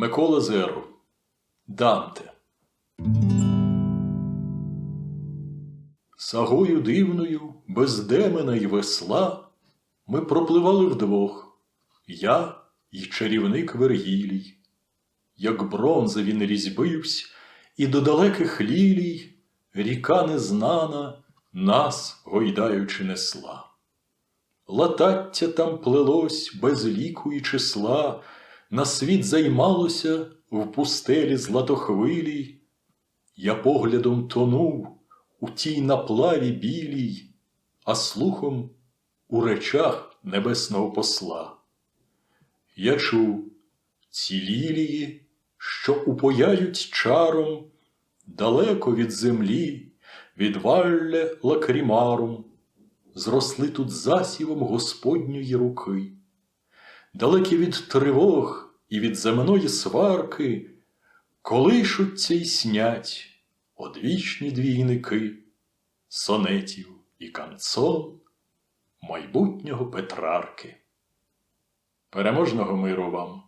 Микола Зеру. Данте. Сагою дивною, без демена й весла, ми пропливали вдвох, я й чарівник Вергілій. Як бронза він різьбився, і до далеких лілій ріка незнана нас, гойдаючи, несла. Латаття там плелось без ліку і числа, на світ займалося в пустелі златохвилій. Я поглядом тонув у тій наплаві білій, а слухом у речах небесного посла. Я чув ці лілії, що упояють чаром далеко від землі, від валля лакрімарум, зросли тут засівом Господньої руки, далекі від тривог і від земної сварки, колишуться й снять одвічні двійники сонетів і канцон майбутнього Петрарки. Переможного миру вам!